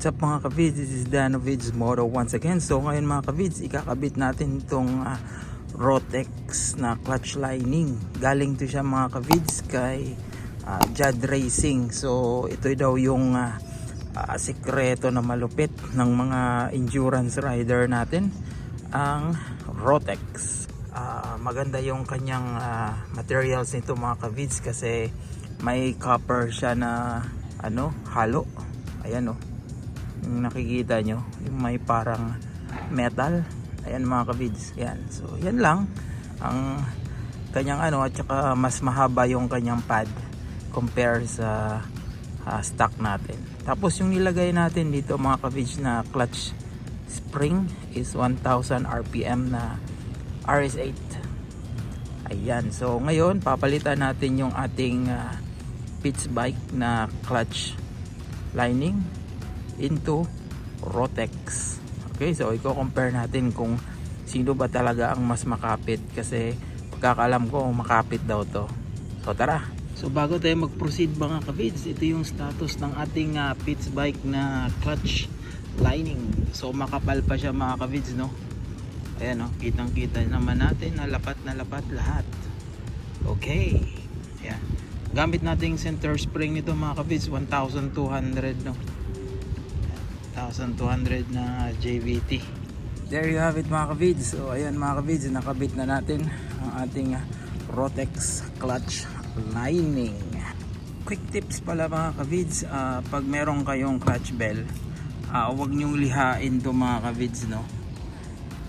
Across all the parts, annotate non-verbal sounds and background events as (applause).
What's up mga kavids? This is Danovids Moto once again. So ngayon mga kavids, ikakabit natin itong ah, Rotex na clutch lining. Galing to siya mga kavids kay ah, Jad Racing. So ito daw yung ah, ah, sikreto na malupit ng mga endurance rider natin. Ang Rotex. Ah, maganda yung kanyang ah, materials nito mga kavids kasi may copper siya na ano, halo. Ayan oh yung nakikita nyo yung may parang metal. Ayan mga kavids. Yan so yan lang ang kanyang ano at saka mas mahaba yung kanyang pad compare sa ah, stock natin. Tapos yung nilagay natin dito mga kavids na clutch spring is 1000 rpm na RS8 ayan. So ngayon papalitan natin yung ating ah, pitch bike na clutch lining into Rotex. Okay, so i-compare natin kung sino ba talaga ang mas makapit kasi pagkakalam ko makapit daw to. So tara. So bago tayo mag-proceed mga kabids, ito yung status ng ating uh, pitch bike na clutch lining. So makapal pa siya mga kabids no. Ayan no, kitang kita naman natin na lapat na lapat lahat. Okay. Ayan. Gamit nating center spring nito mga kabids, 1,200 no. 1,200 na JVT. There you have it mga kavids. So ayan mga kavids, nakabit na natin ang ating Rotex clutch lining. Quick tips pala mga kavids, ah, pag meron kayong clutch bell, ah, huwag nyong lihain to mga kavids no.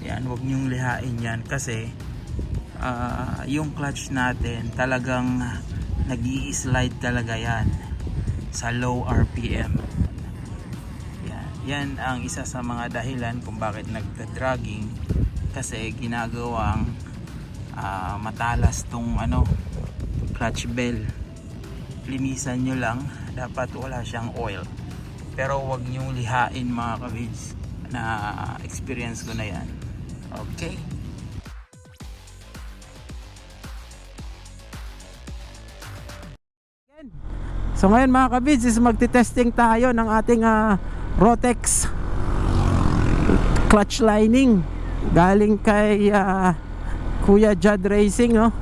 Yan, huwag nyong lihain yan kasi ah, yung clutch natin talagang nag slide talaga yan sa low RPM yan, ang isa sa mga dahilan kung bakit nagka-dragging kasi ginagawang ah, matalas tong ano clutch bell. Linisan nyo lang. Dapat wala siyang oil. Pero wag nyong lihain mga kavids na experience ko na yan. Okay? So ngayon mga kabids is magte-testing tayo ng ating ah, Rotex clutch lining galing kay ah, Kuya Judd Racing no.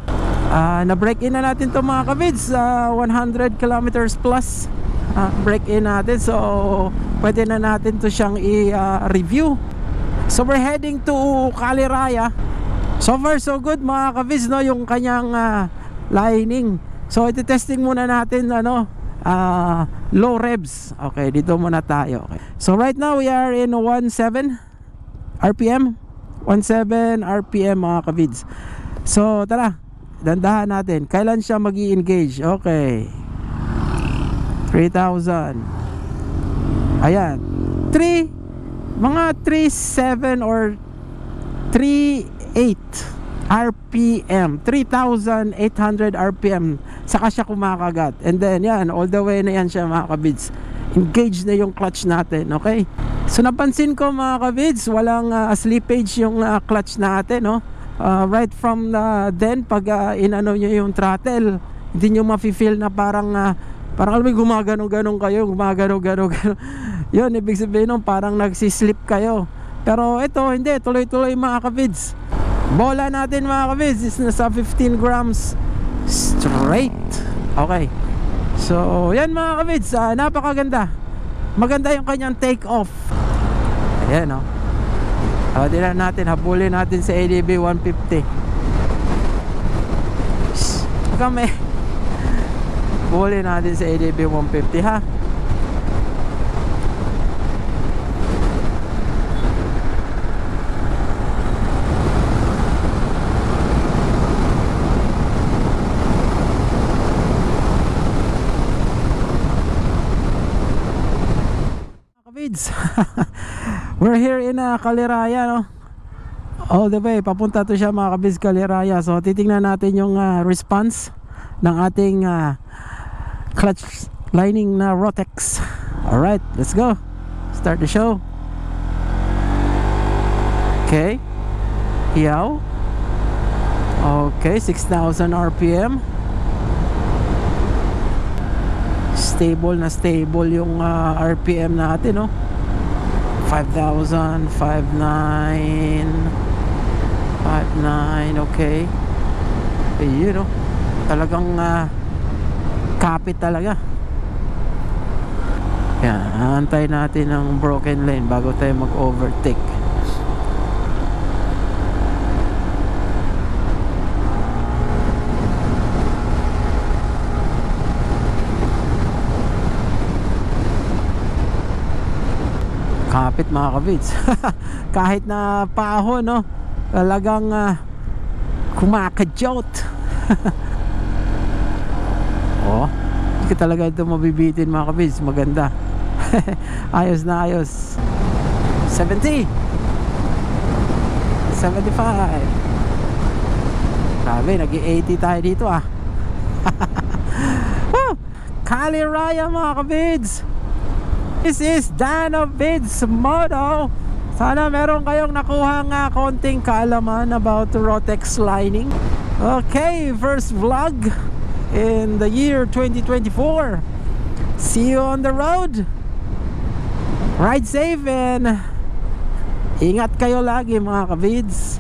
Ah, na break in na natin to mga kabids sa 100 kilometers plus ah, break in natin so pwede na natin to siyang i-review. so we're heading to Caliraya. So far so good mga kabids no yung kanyang ah, lining. So iti-testing muna natin ano ah low revs. Okay, dito muna tayo. Okay. So right now we are in 17 RPM. 17 RPM mga kavids. So tara, dandahan natin. Kailan siya mag engage Okay. 3,000. Ayan. 3 mga 3.7 or 3.8 RPM 3,800 RPM saka siya kumakagat. And then yan all the way na yan siya mga kabids. Engage na yung clutch natin okay? So napansin ko mga kabids walang uh, slippage yung uh, clutch natin no? Uh, right from uh, then pag uh, inano nyo yung throttle hindi nyo mafe-feel na parang uh, parang alam mo gumagano-ganon kayo gumagano-gano-gano. (laughs) Yun ibig sabihin nun parang nagsislip kayo. Pero ito hindi tuloy-tuloy mga kabids. Bola natin mga kabiz is nasa 15 grams straight. Okay. So, yan mga kabiz, uh, napakaganda. Maganda yung kanyang take off. Ayan oh. Uh, dinan natin, habulin natin sa ADB 150. Shhh, kami. (laughs) Habulin natin sa ADB 150 ha. Kavids We're here in uh, Kaliraya no? All the way papunta to siya mga kabids Kaliraya. So titingnan natin yung uh, response ng ating uh, clutch lining na Rotex. Alright, let's go. Start the show. Okay. Yaw. Okay, 6,000 RPM stable na stable yung ah, RPM natin no 5,000, 5,900, 5,900, okay. Ayun, oh. Talagang ah, kapit talaga. Yan, antay natin ang broken lane bago tayo mag-overtake. Kapit mga kabits. (laughs) Kahit na paho, no? Talagang uh, kumakadyot. (laughs) oh, hindi ka talaga ito mabibitin mga kabits. Maganda. (laughs) ayos na ayos. 70. 75. Sabi, nag-80 tayo dito ah. Kali Raya mga kabids. This is Dan of Vids Moto. Sana meron kayong nakuha nga konting kaalaman about Rotex lining. Okay, first vlog in the year 2024. See you on the road. Ride safe and ingat kayo lagi mga kabids.